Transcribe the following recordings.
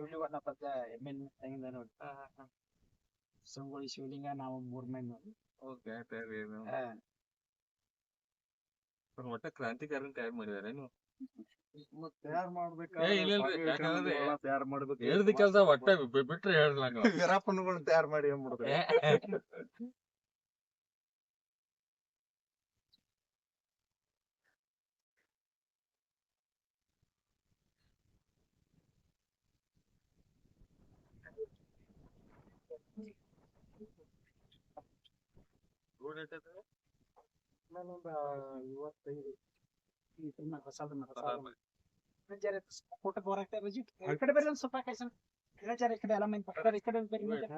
ಸುಳ್ಳಿವರ್ಣ ಪದ್ಯ ಎಮ್ಮೆನ್ ತಂಗಿದ ನೋಡಿ. ಸಂಗೊಳ್ಳಿ ಶಿವಲಿಂಗ ನಾವು ಮೂರ್ ಮಂದಿ ನೋಡಿ. ಓಕೆ. ಒಟ್ಟ ಕ್ರಾಂತಿಕಾರನ್ ತಯಾರು ಮಾಡಿದಾರೆ ನೀವು ತಯಾರ್ ಏ, ಇಲ್ಲ ಇಲ್ರಿ, ಯಾಕಂದ್ರೆ ತಯಾರ್ ಮಾಡ್ಬೇಕು. ಹೇಳ್ದ ಕೆಲ್ಸ ಒಟ್ಟ ಬಿಟ್ರೆ ಹೇಳ್ಲಾಗ ವೀರಪ್ಪನಗಳನ್ನ ತಯಾರ್ ಮಾಡಿ ಅಂದ್ಬಿಡುದು ನಾನೊಂದ ಇವತ್ತೈದು ಈ ಸಿನಿಮಾ ಹೊಸದು ಜರ ಫೋಟೋ ಬರಕ್ಕೆ ರಜಿ ಈ ಕಡೆ ಬರ್ರಿ ಒಂದ್ ಸ್ವಲ್ಪ ಕೈಸ ಜರ ಈ ಕಡೆ ಎಲ್ಲ ಮಂದಿ ಪಕ್ಕದ ಈ ಕಡೆ ಬರ್ರಿ ಜರ.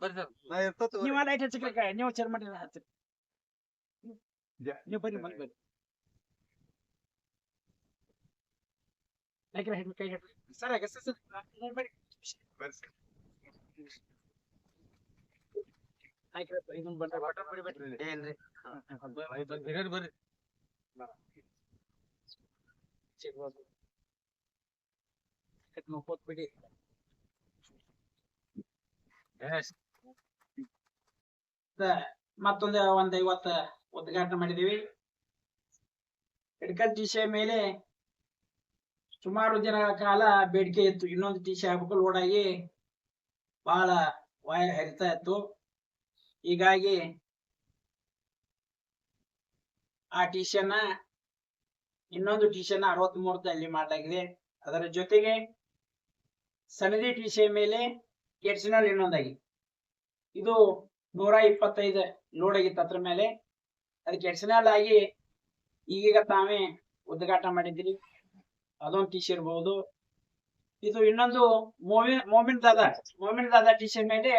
ಬರ್ರಿ ಸರ್ ನಾ ನೀವು ಲೈಟ್ ಹಚ್ಚಿಕ್ರಿ ನೀವು ಚೇರ್ ಮಾಡಿ ಹಚ್ಚಿರಿ ನೀವು ಬರ್ರಿ ಬಂದ್ ಬರ್ರಿ ನಾಕಿರ ಹಿಡ್ರಿ ಕೈ ಸರ್ ಸರ್ ಸರ್ ಬರ್ರಿ ಬರ್ರಿ ಮತ್ತೊಂದು ಒಂದ್ ಐವತ್ತ ಉದ್ಘಾಟನೆ ಮಾಡಿದೀವಿ ಹಿಡ್ಕಲ್ ವಿಷಯ ಮೇಲೆ ಸುಮಾರು ದಿನಗಳ ಕಾಲ ಬೇಡಿಕೆ ಇತ್ತು. ಇನ್ನೊಂದು ಟಿಶೆ ಹಾಕ್ಬೇಕು ಲೋಡ್ ಆಗಿ ಬಹಳ ವಾಯರ್ ಹರಿತಾ ಇತ್ತು. ಹೀಗಾಗಿ ಆ ಟಿ ಸಿಯನ್ನ ಇನ್ನೊಂದು ಟಿಶನ್ನ ಅರವತ್ತ್ ಮೂರದಲ್ಲಿ ಮಾಡಲಾಗಿದೆ. ಅದರ ಜೊತೆಗೆ ಸನದಿ ಟಿಶೆ ಮೇಲೆ ಎಡ್ಸಿನಲ್ಲಿ ಇನ್ನೊಂದಾಗಿ. ಇದು ನೂರ ಇಪ್ಪತ್ತೈದು ಲೋಡ್ ಆಗಿತ್ತು ಅದ್ರ ಮೇಲೆ. ಅದಕ್ಕೆ ಎಡ್ಸಿನಲ್ ಆಗಿ ಈಗೀಗ ತಾವೇ ಉದ್ಘಾಟನೆ ಮಾಡಿದ್ರಿ ಅದೊಂದು ಟಿ ಇರಬಹುದು ಇದು ಇನ್ನೊಂದು ಮೋಮಿನ್ ದಾದ ಮೋಮಿನ್ ದಾದಾ ಟಿ ಶರ್ಟ್ ಮೇಲೆ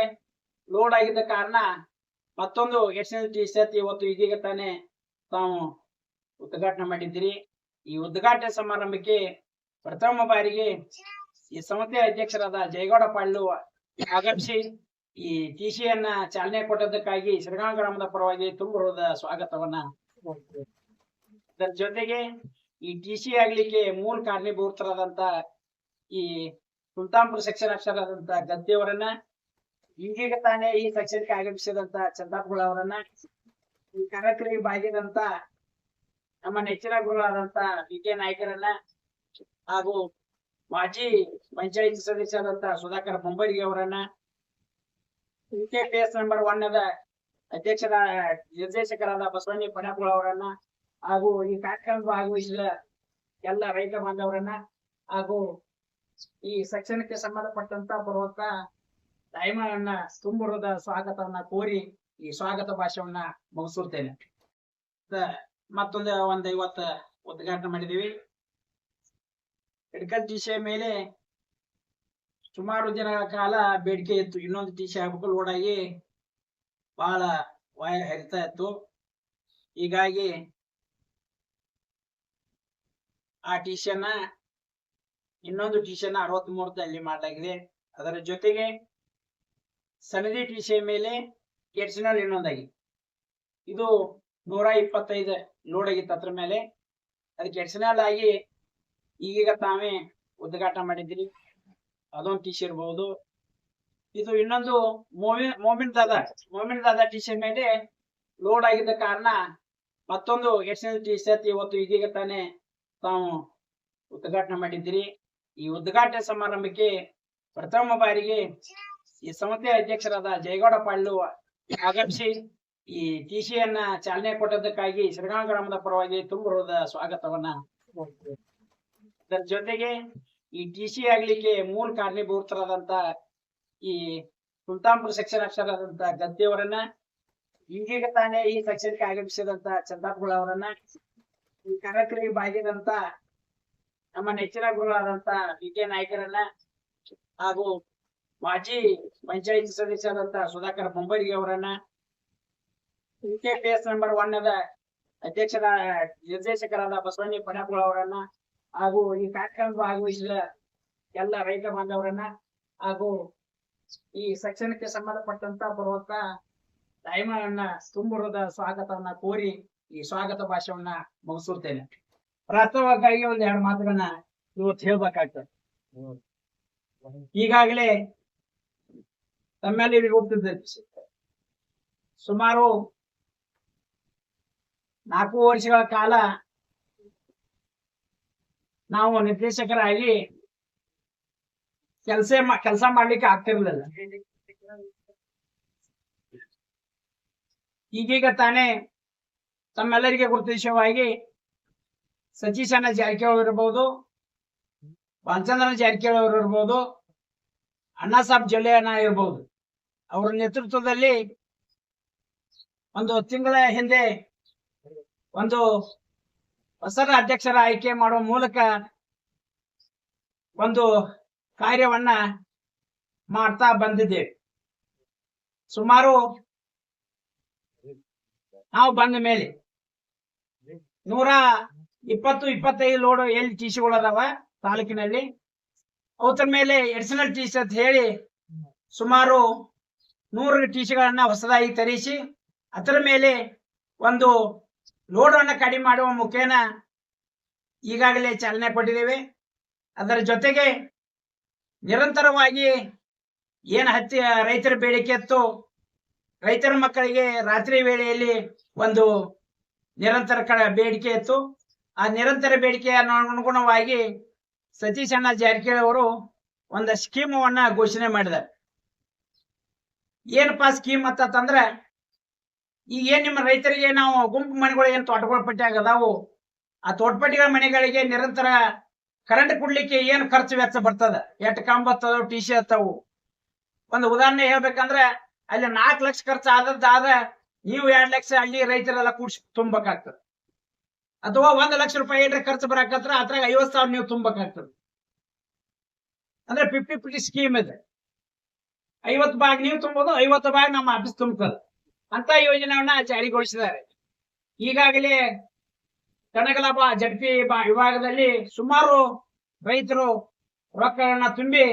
ಲೋಡ್ ಆಗಿದ್ದ ಕಾರಣ ಮತ್ತೊಂದು ಎಕ್ಸ್ಚೇಂಜ್ ಟಿ ಶರ್ಟ್ ಇವತ್ತು ಇದೀಗ ತಾನೆ ತಾವು ಉದ್ಘಾಟನೆ ಮಾಡಿದ್ದೀರಿ. ಈ ಉದ್ಘಾಟನೆ ಸಮಾರಂಭಕ್ಕೆ ಪ್ರಥಮ ಬಾರಿಗೆ ಈ ಸಂಸ್ಥೆಯ ಅಧ್ಯಕ್ಷರಾದ ಜಯಗೌಡ ಪಾಳ್ಳು ಆಗಮಿಸಿ ಈ ಟಿಸಿಯನ್ನ ಚಾಲನೆ ಕೊಟ್ಟದಕ್ಕಾಗಿ ಶ್ರೀಗಾಂವ್ ಗ್ರಾಮದ ಪರವಾಗಿ ತುಂಬ ಸ್ವಾಗತವನ್ನ ಜೊತೆಗೆ ಈ ಟಿಸಿ ಆಗ್ಲಿಕ್ಕೆ ಮೂಲ ಕಾರಣೀಭೂತರಾದಂತ ಈ ಸುಲ್ತಾನ್ಪುರ ಸೆಕ್ಷನ್ ಅಕ್ಷರಾದಂತ ಗದ್ದೆಯವರನ್ನ ಈಗೀಗ ತಾನೇ ಈ ಸೆಕ್ಷನ್ಗೆ ಆಗಮಿಸಿದಂತ ಚಂದಾಪುಳ ಅವರನ್ನ, ಈ ಕನಕರಿ ಬಾಗಿದಂತ ನಮ್ಮ ನೆಚ್ಚಿನ ಗುರುಗಳಾದಂತ ವಿ ಕೆ ನಾಯ್ಕರನ್ನ ಹಾಗೂ ಮಾಜಿ ಪಂಚಾಯತ್ ಸದಸ್ಯರಾದಂತ ಸುಧಾಕರ್ ಬೊಂಬರಿಗೆ ಅವರನ್ನ K P S number one ಅದ ಅಧ್ಯಕ್ಷರ ನಿರ್ದೇಶಕರಾದ ಬಸವಣ್ಣ ಪಣಪುಳ ಅವರನ್ನ ಹಾಗೂ ಈ ಕಾರ್ಯಕ್ರಮ ಭಾಗವಹಿಸಿದ ಎಲ್ಲ ರೈತ ಬಾಂಧವರನ್ನ ಹಾಗೂ ಈ ಸೆಕ್ಷನ್ಕ್ಕೆ ಸಂಬಂಧಪಟ್ಟಂತ ಬರುವಂತ ದೈಮನ್ನ ತುಂಬುರದ ಸ್ವಾಗತವನ್ನ ಕೋರಿ ಈ ಸ್ವಾಗತ ಭಾಷಣವನ್ನ ಮುಗಿಸುತ್ತೇನೆ. ಮತ್ತೊಂದು ಒಂದು ಇವತ್ತ ಉದ್ಘಾಟನೆ ಮಾಡಿದೀವಿ ಹಿಡ್ಕಲ್ ಸಿ ಮೇಲೆ ಸುಮಾರು ದಿನಗಳ ಕಾಲ ಬೇಡಿಕೆ ಇತ್ತು. ಇನ್ನೊಂದು ದಿಶೆ ಆಗ್ಬೇಕು ಲೋಡ್ ಆಗಿ ಬಹಳ ವಾಯರ್ ಹರಿತಾ ಇತ್ತು. ಹೀಗಾಗಿ ಆ ಟ್ಯೂಷನ್ ಇನ್ನೊಂದು ಟ್ಯೂಷನ್ ಅರವತ್ತ್ ಮೂರದಲ್ಲಿ ಮಾಡಲಾಗಿದೆ. ಅದರ ಜೊತೆಗೆ ಸನದಿ ಟ್ಯೂಷನ್ ಮೇಲೆ ಎಡ್ಸಿನಲ್ಲಿ ಇನ್ನೊಂದಾಗಿ ಇದು ನೂರ ಇಪ್ಪತ್ತೈದು ಲೋಡ್ ಆಗಿತ್ತು ಅದ್ರ ಮೇಲೆ. ಅದಕ್ಕೆ ಎಡ್ಸಿನಲ್ ಆಗಿ ಈಗೀಗ ತಾವೇ ಉದ್ಘಾಟ ಮಾಡಿದ್ರಿ ಅದೊಂದು ಟಿ ಇರ್ಬಹುದು ಇದು ಇನ್ನೊಂದು ಮೋಮಿನ್ ದಾದಾ ಮೋಮಿನ್ ದಾದಾ ಟಿ ಮೇಲೆ ಲೋಡ್ ಆಗಿದ್ದ ಕಾರಣ ಮತ್ತೊಂದು ಎಡ್ಸಿನಲ್ ಟೀಶರ್ಟ್ ಇವತ್ತು ಈಗೀಗ ತಾನೇ ತಾವು ಉದ್ಘಾಟನೆ ಮಾಡಿದ್ದೀರಿ. ಈ ಉದ್ಘಾಟನೆ ಸಮಾರಂಭಕ್ಕೆ ಪ್ರಥಮ ಬಾರಿಗೆ ಈ ಸಂಸ್ಥೆ ಅಧ್ಯಕ್ಷರಾದ ಜಯಗೌಡ ಪಾಳ್ಳು ಆಗಮಿಸಿ ಈ ಟಿಸಿಯನ್ನ ಚಾಲನೆ ಕೊಟ್ಟದಕ್ಕಾಗಿ ಶ್ರೀಗಾಂವ್ ಗ್ರಾಮದ ಪರವಾಗಿ ತುಂಬ ಹೃದಯ ಸ್ವಾಗತವನ್ನ ಅದರ ಜೊತೆಗೆ ಈ ಟಿಸಿ ಆಗ್ಲಿಕ್ಕೆ ಮೂಲ ಕಾರಣೀಭೂತರಾದಂತ ಈ ಸುಲ್ತಾನ್ಪುರ ಸೆಕ್ಷನ್ ಅಕ್ಷರಾದಂತ ಗದ್ದೆಯವರನ್ನ ಈಗೀಗ ತಾನೇ ಈ ಸೆಕ್ಷನ್ಗೆ ಆಗಮಿಸಿದಂತ ಚಂದಾಪುಳ ಅವರನ್ನ ಈ ಕಾರ್ಯಕ್ರಮ ಭಾಗಿದಂತ ನಮ್ಮ ನೆಚ್ಚಿನ ಗುರುಗಳಾದಂತ ಡಿ ಕೆ ನಾಯ್ಕರನ್ನ ಹಾಗೂ ಮಾಜಿ ಪಂಚಾಯತ್ ಸದಸ್ಯರಾದಂತ ಸುಧಾಕರ್ ಬೊಂಬರಿಗೆ ಅವರನ್ನ ನಂಬರ್ ಒನ್ ಅದ ಅಧ್ಯಕ್ಷರ, ನಿರ್ದೇಶಕರಾದ ಬಸವಣ್ಣಿ ಪಣಕುಳ ಅವರನ್ನ ಹಾಗೂ ಈ ಕಾರ್ಯಕ್ರಮ ಭಾಗವಹಿಸಿದ ಎಲ್ಲ ರೈತ ಬಾಂಧವರನ್ನ ಹಾಗೂ ಈ ಸೆಕ್ಷನ್ಗೆ ಸಂಬಂಧಪಟ್ಟಂತ ಬರುವಂತ ತಾಯಿಮಾರನ್ನ ತುಂಬುರದ ಸ್ವಾಗತವನ್ನ ಕೋರಿ ಈ ಸ್ವಾಗತ ಭಾಷಣವನ್ನ ಮುಗಿಸುತ್ತೇನೆ ಪ್ರಾಥಮಿಕವಾಗಿ ಒಂದ್ ಎರಡು ಮಾತುಗಳನ್ನ ಇವತ್ತು ಹೇಳ್ಬೇಕಾಗ್ತದೆ. ಈಗಾಗಲೇ ತಮ್ಮಲ್ಲಿ ಹೋಗ್ತಿದ್ದ ಸುಮಾರು ನಾಲ್ಕು ವರ್ಷಗಳ ಕಾಲ ನಾವು ನಿರ್ದೇಶಕರಾಗಿ ಕೆಲಸ ಕೆಲಸ ಮಾಡ್ಲಿಕ್ಕೆ ಆಗ್ತಿರ್ಲಿಲ್ಲ. ಈಗೀಗ ತಾನೇ ತಮ್ಮೆಲ್ಲರಿಗೆ ಗುರುತಿಸವಾಗಿ ಸತೀಶಣ್ಣ ಜಾರಕಿಹೊಳಿ ಇರ್ಬೋದು ಬಾಲಚಂದ್ರನ ಜಾರಕಿಹೊಳಿ ಅವರು ಇರ್ಬೋದು, ಅಣ್ಣಾ ಸಾಬ್ ಜೊಲ್ಲೆಯನ್ನ ಇರ್ಬೋದು. ಅವರ ನೇತೃತ್ವದಲ್ಲಿ ಒಂದು ತಿಂಗಳ ಹಿಂದೆ ಒಂದು ಹೊಸ ಅಧ್ಯಕ್ಷರ ಆಯ್ಕೆ ಮಾಡುವ ಮೂಲಕ ಒಂದು ಕಾರ್ಯವನ್ನ ಮಾಡ್ತಾ ಬಂದಿದ್ದೇವೆ ಸುಮಾರು ನಾವು ಬಂದ ಮೇಲೆ ನೂರ ಇಪ್ಪತ್ತು, ಇಪ್ಪತ್ತೈದು ಲೋಡ್ ಎಲ್ಲಿ ಟಿಸಿಗಳು ಅದಾವ ತಾಲೂಕಿನಲ್ಲಿ? ಅವತರ ಮೇಲೆ ಎಡಿಷನಲ್ ಟಿಸಿ ಅಂತ ಹೇಳಿ ಸುಮಾರು ನೂರು ಟಿಸಿಗಳನ್ನ ಹೊಸದಾಗಿ ತರಿಸಿ, ಅದರ ಮೇಲೆ ಒಂದು ಲೋಡ್ ಅನ್ನ ಕಡಿಮೆ ಮಾಡುವ ಮುಖೇನ ಈಗಾಗಲೇ ಚಾಲನೆ ಕೊಟ್ಟಿದ್ದೇವೆ. ಅದರ ಜೊತೆಗೆ ನಿರಂತರವಾಗಿ ಏನು ಹತ್ತಿ, ರೈತರ ಬೇಡಿಕೆ ಇತ್ತು ರೈತರ ಮಕ್ಕಳಿಗೆ ರಾತ್ರಿ ವೇಳೆಯಲ್ಲಿ ಒಂದು ನಿರಂತರ ಬೇಡಿಕೆ ಇತ್ತು. ಆ ನಿರಂತರ ಬೇಡಿಕೆಯ ಅನುಗುಣವಾಗಿ ಸತೀಶ್ ಅಣ್ಣ ಜಾರಕಿಹೊಳಿ ಅವರು ಒಂದು ಸ್ಕೀಮವನ್ನ ಘೋಷಣೆ ಮಾಡಿದ್ದಾರೆ. ಏನಪ್ಪಾ ಸ್ಕೀಮ್ ಅಂತಂದ್ರೆ ಈಗ ಏನ್ ನಿಮ್ಮ ರೈತರಿಗೆ ನಾವು ಗುಂಪು ಮನೆಗಳು ಏನು ತೋಟಗಳ ಪಟ್ಟಿ ಆಗದಾವು? ಆ ತೋಟಪಟ್ಟಿಗಳ ಮನೆಗಳಿಗೆ ನಿರಂತರ ಕರೆಂಟ್ ಕೊಡ್ಲಿಕ್ಕೆ ಏನ್ ಖರ್ಚು ವೆಚ್ಚ ಬರ್ತದ? ಎಟ್ ಕಂಬತ್ತದ ಟಿ ಸಿ ಹತ್ತವು. ಒಂದು ಉದಾಹರಣೆ ಹೇಳ್ಬೇಕಂದ್ರೆ, ಅಲ್ಲಿ ನಾಲ್ಕು ಲಕ್ಷ ಖರ್ಚು ಆದದ್ದಾದ ನೀವು ಎರಡ್ ಲಕ್ಷ ಹಳ್ಳಿ ರೈತರೆಲ್ಲ ಕೂಡ್ಸಿ ತುಂಬಬೇಕಾಗ್ತದೆ. ಅಥವಾ ಒಂದ್ ಲಕ್ಷ ರೂಪಾಯಿ ಏನ್ರ ಖರ್ಚು ಬರಾಕತ್ರ ಅದ್ರಾಗ ಐವತ್ ಸಾವಿರ ನೀವು ತುಂಬಬೇಕಾಗ್ತದೆ. ಅಂದ್ರೆ ಫಿಫ್ಟಿ ಫಿಫ್ಟಿ ಸ್ಕೀಮ್ ಇದೆ. ಐವತ್ತು ಭಾಗ ನೀವು ತುಂಬೋದು, ಐವತ್ತು ಭಾಗ ನಮ್ಮ ಆಫೀಸ್ ತುಂಬುತ್ತದೆ ಅಂತ ಯೋಜನೆಯನ್ನ ಜಾರಿಗೊಳಿಸಿದ್ದಾರೆ. ಈಗಾಗಲೇ ಕನಕಲಾಭ ಜಡ್ಪಿ ವಿಭಾಗದಲ್ಲಿ ಸುಮಾರು ರೈತರು ರೊಕ್ಕಗಳನ್ನ ತುಂಬಿ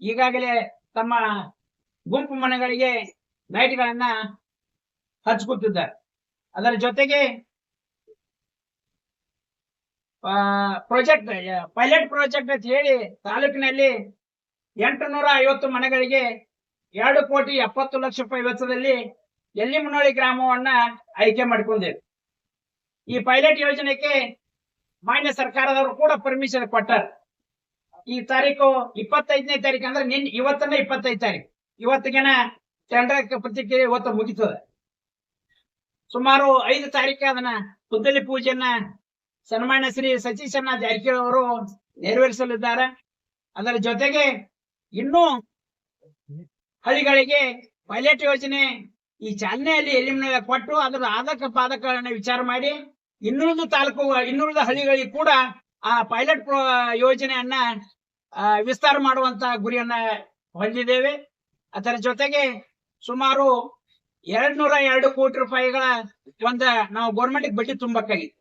ಈಗಾಗಲೇ ತಮ್ಮ ಗುಂಪು ಮನೆಗಳಿಗೆ ಲೈಟ್ಗಳನ್ನ ಹಚ್ಕೊತಿದ್ದಾರೆ. ಅದರ ಜೊತೆಗೆ ಪ್ರಾಜೆಕ್ಟ್ ಪೈಲಟ್ ಪ್ರಾಜೆಕ್ಟ್ ಅಂತ ಹೇಳಿ ತಾಲೂಕಿನಲ್ಲಿ ಎಂಟು ನೂರ ಐವತ್ತು ಮನೆಗಳಿಗೆ ಎರಡು ಕೋಟಿ ಎಪ್ಪತ್ತು ಲಕ್ಷ ರೂಪಾಯಿ ವೆಚ್ಚದಲ್ಲಿ ಎಲ್ಲಿ ಮುನ್ನೋಳಿ ಗ್ರಾಮವನ್ನ ಆಯ್ಕೆ ಮಾಡಿಕೊಂಡಿದೆ. ಈ ಪೈಲಟ್ ಯೋಜನೆಗೆ ಮಾನ್ಯ ಸರ್ಕಾರದವರು ಕೂಡ ಪರ್ಮಿಷನ್ ಕೊಟ್ಟಾರ. ಈ ತಾರೀಕು ಇಪ್ಪತ್ತೈದನೇ ತಾರೀಕು ಅಂದ್ರೆ ನಿನ್ ಇವತ್ತನ್ನ ಇಪ್ಪತ್ತೈದು ತಾರೀಕು. ಇವತ್ತಿಗೆನ ಟೆಂಡರ್ ಪ್ರತಿಕ್ರಿಯೆ ಇವತ್ತು ಮುಗಿತದೆ. ಸುಮಾರು ಐದು ತಾರೀಕು ಅದನ್ನ ಪುದ್ದಲಿ ಪೂಜೆಯನ್ನ ಸನ್ಮಾನ್ಯ ಶ್ರೀ ಸತೀಶಣ್ಣ ಜಾರಕಿಹೊಳಿ ಅವರು ನೆರವೇರಿಸಲಿದ್ದಾರೆ. ಅದರ ಜೊತೆಗೆ ಇನ್ನೂ ಹಳ್ಳಿಗಳಿಗೆ ಪೈಲಟ್ ಯೋಜನೆ ಈ ಚಾಲನೆಯಲ್ಲಿ ಎಲಿಮಿನೇಟ್ ಕೊಟ್ಟು ಅದರ ಆದಕ ಪಾದಕಗಳನ್ನ ವಿಚಾರ ಮಾಡಿ ಇನ್ನುಳಿದ ತಾಲೂಕು, ಇನ್ನುಳಿದ ಹಳ್ಳಿಗಳಿಗೆ ಕೂಡ ಆ ಪೈಲಟ್ ಯೋಜನೆಯನ್ನ ವಿಸ್ತಾರ ಮಾಡುವಂತ ಗುರಿಯನ್ನ ಹೊಂದಿದ್ದೇವೆ. ಅದರ ಜೊತೆಗೆ ಸುಮಾರು ಎರಡ್ ನೂರ ಎರಡು ಕೋಟಿ ರೂಪಾಯಿಗಳ ಒಂದ ನಾವು ಗೌರ್ಮೆಂಟ್ ಬಡ್ಡಿ ತುಂಬಕ್ಕಾಗಿತ್ತು.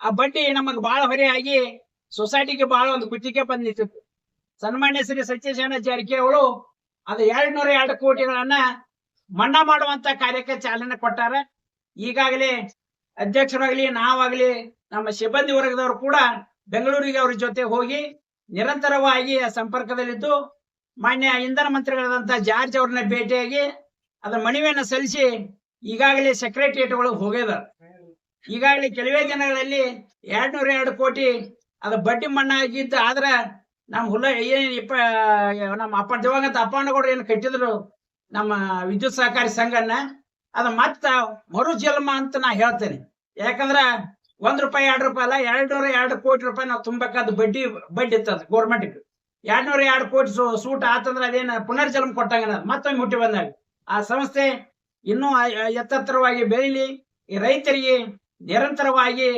ಆ ಬಡ್ಡಿ ನಮಗ್ ಬಹಳ ಹೊರೆಯಾಗಿ ಸೊಸೈಟಿಗೆ ಬಹಳ ಒಂದು ಗುತ್ತಿಗೆ ಬಂದಿತ್ತು. ಸನ್ಮಾನ್ಯ ಶ್ರೀ ಸತ್ಯಶೇನ ಅವಳು ಅದು ಎರಡ್ ನೂರ ಎರಡು ಕೋಟಿಗಳನ್ನ ಮನ್ನಾ ಮಾಡುವಂತ ಕಾರ್ಯಕ್ಕೆ ಚಾಲನೆ ಕೊಟ್ಟಾರ. ಈಗಾಗಲೇ ಅಧ್ಯಕ್ಷರಾಗ್ಲಿ, ನಾವಾಗ್ಲಿ ನಮ್ಮ ಸಿಬ್ಬಂದಿ ವರ್ಗದವರು ಕೂಡ ಬೆಂಗಳೂರಿಗೆ ಅವ್ರ ಜೊತೆ ಹೋಗಿ ನಿರಂತರವಾಗಿ ಸಂಪರ್ಕದಲ್ಲಿದ್ದು ಮಾನ್ಯ ಇಂಧನ ಮಂತ್ರಿಗಳಾದಂತ ಜಾರ್ಜ್ ಅವ್ರನ್ನ ಭೇಟಿಯಾಗಿ ಅದರ ಮನವಿಯನ್ನ ಸಲ್ಲಿಸಿ ಈಗಾಗಲೇ ಸೆಕ್ರೆಟರಿಯೇಟ್ ಒಳಗೆ ಹೋಗ್ಯದ. ಈಗಾಗಲೇ ಕೆಲವೇ ದಿನಗಳಲ್ಲಿ ಎರಡ್ ನೂರ ಎರಡು ಕೋಟಿ ಅದ ಬಡ್ಡಿ ಮಣ್ಣ ಆಗಿದ್ದು, ಆದ್ರ ನಮ್ಮ ಹುಲ್ಲ ಏನ್ ಇಪ್ಪ ನಮ್ಮ ಅಪ್ಪ ದಿವಂಗತ ಕೂಡ ಏನ್ ಕಟ್ಟಿದ್ರು ನಮ್ಮ ವಿದ್ಯುತ್ ಸಹಕಾರಿ ಸಂಘನ ಅದ ಮತ್ತ ಮರು ಜನ್ಮ ಅಂತ ನಾ ಹೇಳ್ತೇನೆ. ಯಾಕಂದ್ರ ಒಂದ್ ರೂಪಾಯಿ ಎರಡು ರೂಪಾಯಿ ಅಲ್ಲ ಎರಡ್ ನೂರ ಎರಡು ಕೋಟಿ ರೂಪಾಯಿ ನಾವು ತುಂಬಬೇಕಾದ ಬಡ್ಡಿ ಬಡ್ಡಿ ಇತ್ತದ ಗೋರ್ಮೆಂಟ್ ಎರಡ್ ನೂರ ಎರಡು ಕೋಟಿ ಸೂಟ್ ಆತಂದ್ರ ಅದೇನ ಪುನರ್ಜನ್ಮ ಕೊಟ್ಟಂಗ ಮತ್ತೊಮ್ಮೆ ಹುಟ್ಟಿ ಬಂದಾಗ. ಆ ಸಂಸ್ಥೆ ಇನ್ನೂ ಎತ್ತತ್ತರವಾಗಿ ಬೆಳೀಲಿ. ಈ ರೈತರಿಗೆ ನಿರಂತರವಾಗಿ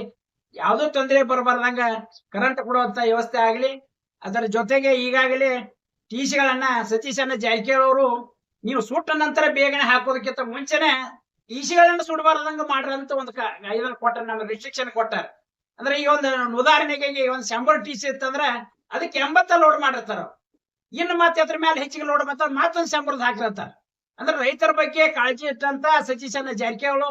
ಯಾವುದೋ ತೊಂದರೆ ಬರಬಾರ್ದಂಗ ಕರೆಂಟ್ ಕೊಡುವಂತ ವ್ಯವಸ್ಥೆ ಆಗಲಿ. ಅದರ ಜೊತೆಗೆ ಈಗಾಗಲೇ ಟಿಸಿಗಳನ್ನ ಸತೀಶಣ್ಣ ಜಾರಕಿಹೊಳಿ ಅವರು ನೀವು ಸುಟ್ಟ ನಂತರ ಬೇಗನೆ ಹಾಕೋದಕ್ಕಿಂತ ಮುಂಚೆನೆ ಟಿಸಿಗಳನ್ನ ಸುಡಬಾರ್ದಂಗ ಮಾಡ್ರಂತ ಒಂದು ಇದನ್ನ ಕೊಟ್ಟಾರ, ನಮ್ಗೆ ರಿಸ್ಟ್ರಿಕ್ಷನ್ ಕೊಟ್ಟಾರ. ಅಂದ್ರೆ ಈ ಒಂದು ಉದಾಹರಣೆಗೆ ಒಂದು ಶಂಬರ್ ಟಿ ಸಿ ಇತ್ತಂದ್ರ ಅದಕ್ಕೆ ಎಂಬತ್ತ ಲೋಡ್ ಮಾಡಿರ್ತಾರ ಇನ್ನು ಮತ್ತೆ ಅದ್ರ ಮೇಲೆ ಹೆಚ್ಚಿಗೆ ಲೋಡ್ ಮಾಡ್ತಾರ, ಮತ್ತೊಂದು ಶಂಬರ್ದ ಹಾಕಿರ್ತಾರ. ಅಂದ್ರೆ ರೈತರ ಬಗ್ಗೆ ಕಾಳಜಿ ಇಟ್ಟಂತ ಸಚಿಶನ ಜಾರಕಿಹೊಳಿ